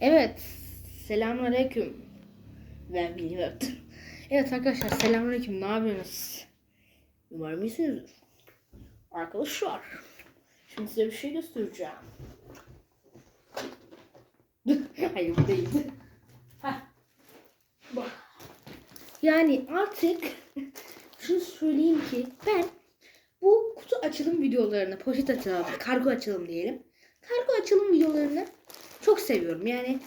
Evet. Selamünaleyküm. Ben bilmiyorum. Evet arkadaşlar selamünaleyküm. Ne yapıyorsunuz? Umarım iyisinizdir. Arkadaşlar. Şimdi size bir şey göstereceğim. Hayır bu. Bak. Yani artık şunu söyleyeyim ki ben bu kutu açılım videolarını, poşet açılım, kargo açılım diyelim. Kargo açılım videolarını çok seviyorum. Yani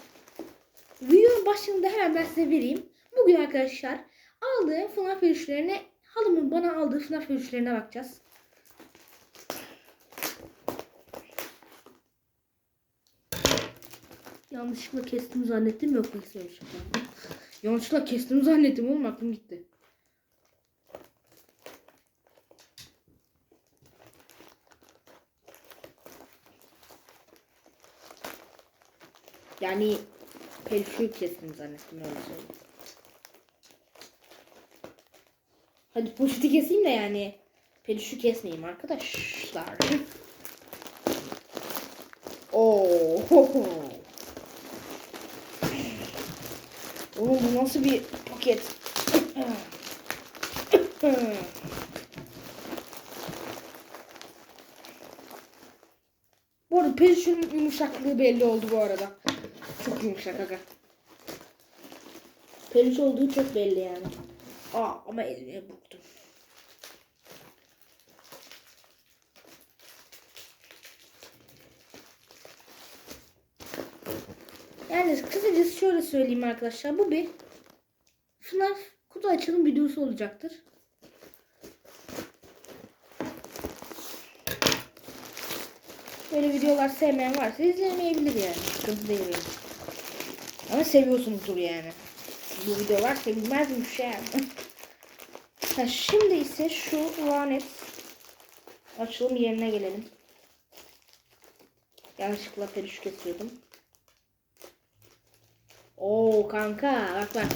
videonun başında hemen ben size vereyim. Bugün arkadaşlar aldığım FNAF ürünlerine halımın bana aldığı FNAF ürünlerine bakacağız. Yanlışlıkla kestim zannettim yok söylemişim. Yanlışlıkla kestim zannettim oğlum aklım gitti. Yani peluşu kestim zannettim öyle söyleyeyim. Hadi poşeti keseyim de yani peluşu kesmeyeyim arkadaşlar. Oo. Oğlum bu nasıl bir paket? Bu arada peluşun yumuşaklığı belli oldu bu arada. Çok yumuşak aga. Peluş olduğu çok belli yani. Aa ama elime burktum. Yani kısacası şöyle söyleyeyim arkadaşlar. Bu bir FNAF kutu açılım videosu olacaktır. Böyle videolar sevmeyen varsa izlemeyebilir yani. Sıkıntı değil benim. Ama seviyorsunuzdur yani. Bu videolar sevilmezmiş yani. ha, şimdi ise şu lanet açılım yerine gelelim. Yanlışlıkla peluş kesiyordum. Oo kanka bak bak.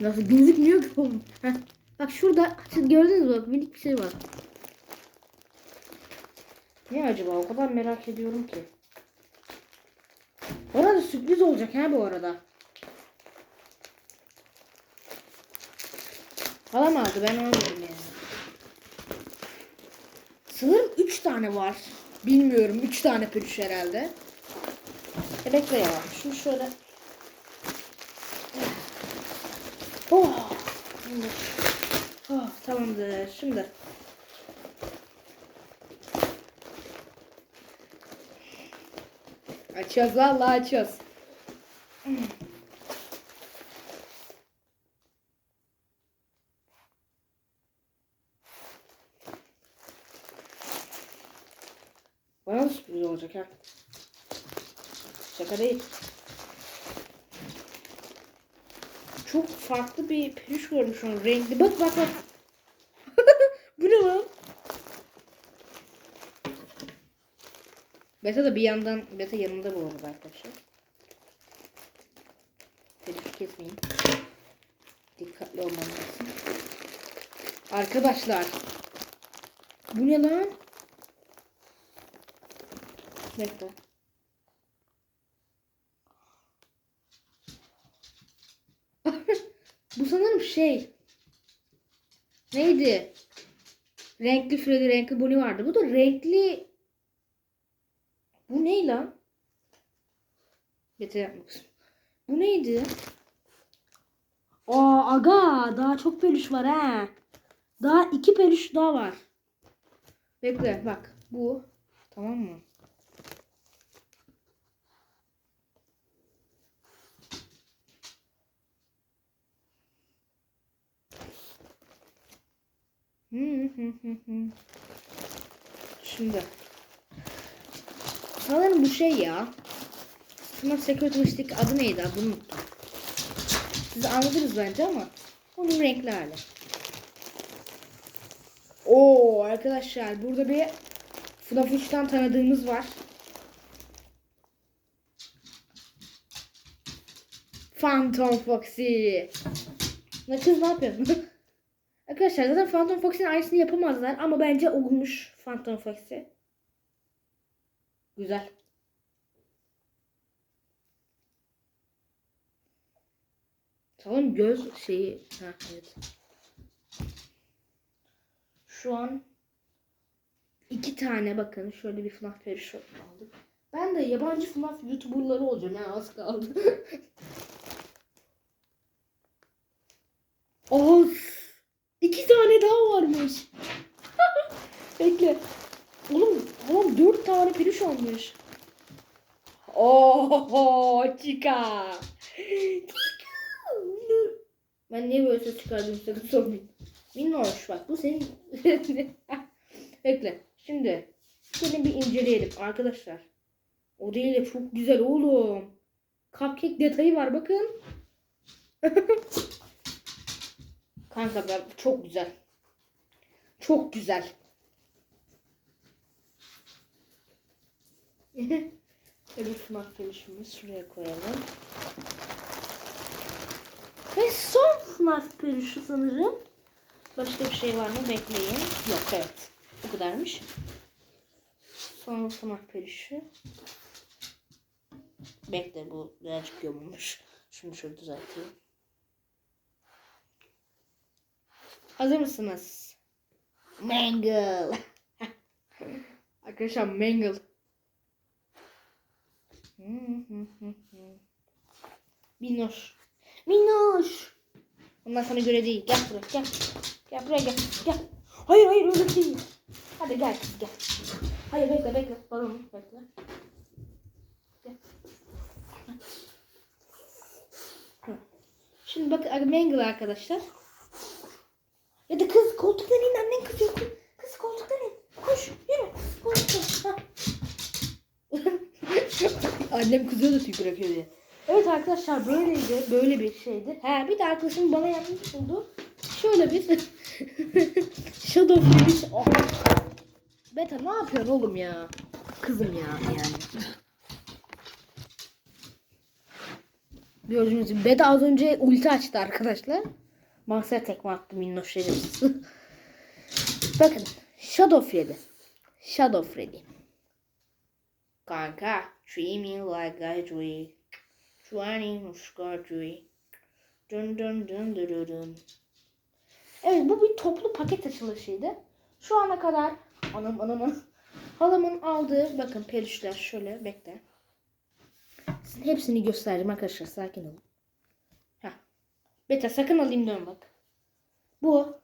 Nasıl gözükmüyor ki oğlum. Heh. Bak şurada siz gördünüz mü bak minik bir şey var. Ne acaba o kadar merak ediyorum ki. Bu arada sürpriz olacak ha bu arada. Halam aldı ben almadım yani. Sanırım 3 tane var. Bilmiyorum 3 tane peluş herhalde. E bekle ya. Şunu şöyle. Oh. Oh, tamamdır. Şimdi. Açıyoruz vallahi açıyoruz. Bana sürpriz olacak ha. Şaka değil. Çok farklı bir peluş görmüşüm. Renkli. Bak bak bak. Bu ne lan? Beta da bir yandan beta yanında bu arada arkadaşlar. Peluş kesmeyin. Dikkatli olmam lazım. Arkadaşlar. Bu ne lan? Bekle. Bu sanırım şey. Neydi? Renkli Freddy, renkli Bonnie vardı. Bu da renkli... Bu ne lan? Yeter yapmak Bu neydi? Aa aga daha çok peluş var ha. Daha iki peluş daha var. Bekle bak bu. Tamam mı? Şimdi. Sanırım bu şey ya. Smart Security adı neydi? Adını unuttum. Siz anladınız bence ama onun renkli hali. Oo arkadaşlar burada bir FNAF 3'ten tanıdığımız var. Phantom Foxy. Ne kız ne yapıyorsun? Arkadaşlar zaten Phantom Fox'in aynısını yapamazlar ama bence olmuş Phantom Fox'i. Güzel. Tamam göz şeyi. Ha, evet. Şu an iki tane bakın şöyle bir FNAF perişot aldık. Ben de yabancı FNAF YouTuber'ları olacağım ya az kaldı. Of! İki tane daha varmış. Bekle. Oğlum, oğlum dört tane periş olmuş. Oho, chica. Ben niye böyle ses çıkardım sana sormayın. Minnoş bak bu senin... Bekle. Şimdi gelin bir inceleyelim arkadaşlar. O değil de çok güzel oğlum. Cupcake detayı var bakın. Kanka ben çok güzel. Çok güzel. Öbür FNAF peluşumuzu şuraya koyalım. Ve son peluşu sanırım. Başka bir şey var mı? Bekleyin. Yok evet. Bu kadarmış. Son FNAF peluşu. Bekle bu birazcık yamulmuş. Şunu şöyle düzelteyim. Hazır mısınız? Mangle. Arkadaşlar Mangle. Minnoş. Minnoş. Bunlar sana göre değil. Gel buraya gel. Gel buraya gel. Gel. Hayır hayır öyle değil. Hadi gel kız gel. Hayır bekle bekle. Balonu bekle. Şimdi bak Mangle arkadaşlar. Ya da kız koltuktan in annen kızıyor. Kız, kız koltuktan in. Koş yürü. Koltuktan. Ha. Annem kızıyordu tüy bırakıyor diye. Evet arkadaşlar böyleydi. Böyle bir şeydi. He bir de arkadaşım bana yapmış oldu. Şöyle bir Shadow Flash. Oh. Beta ne yapıyorsun oğlum ya? Kızım ya yani. Gördüğünüz gibi Beta az önce ulti açtı arkadaşlar. Masaya tekme attı minnoş. Bakın Shadow Freddy. Shadow Freddy. Kanka. Dreaming like a dream. Twenty dream. Dun dun dun dun dun dun. Evet bu bir toplu paket açılışıydı. Şu ana kadar anam anam anam. Halamın aldığı bakın peluşlar şöyle bekle. Sizin hepsini göstereceğim arkadaşlar sakin olun. Heh. Beta sakın alayım dön bak. Bu.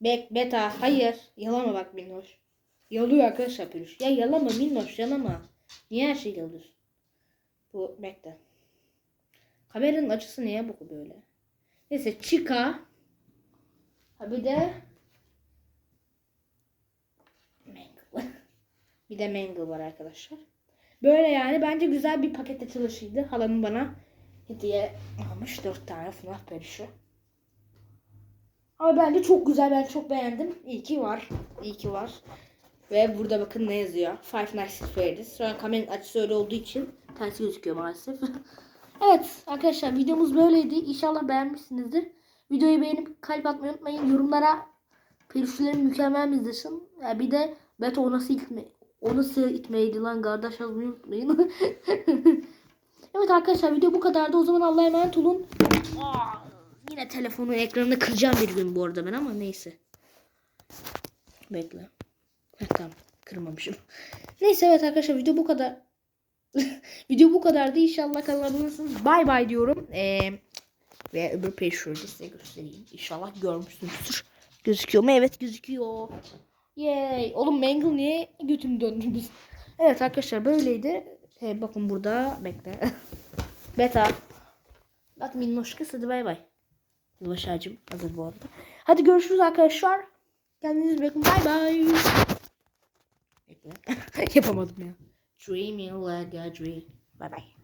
Bek beta hayır. Yalama bak minnoş. Yalıyor arkadaşlar peluş. Ya yalama minnoş yalama. Niye her şeyi yalıyorsun? Bu bekle. Kameranın açısı niye bu böyle? Neyse Chica. Ha bir de Mangle. bir de Mangle var arkadaşlar. Böyle yani bence güzel bir paket açılışıydı. Halamın bana hediye almış. Dört tane FNAF peluşu. Ama bence çok güzel. Ben çok beğendim. İyi ki var. İyi ki var. Ve burada bakın ne yazıyor. Five Nights at Freddy's. Şu an kameranın açısı öyle olduğu için ters gözüküyor maalesef. evet arkadaşlar videomuz böyleydi. İnşallah beğenmişsinizdir. Videoyu beğenip kalp atmayı unutmayın. Yorumlara peluşların mükemmel izlesin. Ya bir de Beto o nasıl itme, o nasıl itmeydi lan kardeş yazmayı unutmayın. evet arkadaşlar video bu kadardı. O zaman Allah'a emanet olun. Aa, yine telefonun ekranını kıracağım bir gün bu arada ben ama neyse. Bekle. Heh, tamam kırmamışım. Neyse evet arkadaşlar video bu kadar. video bu kadardı. İnşallah kazanırsınız. Bay bay diyorum. Ee, ve öbür peşurdu size göstereyim. İnşallah görmüşsünüzdür. Gözüküyor mu? Evet gözüküyor. Yay. Oğlum Mangle niye götünü döndünüz? Evet arkadaşlar böyleydi. Ee, bakın burada bekle. Beta. Bak minnoş kız hadi bay bay. Ağacım hazır bu arada. Hadi görüşürüz arkadaşlar. Kendinize bakın. Bay bay. Yapamadım ya. Dreaming like a dream. Bye bye.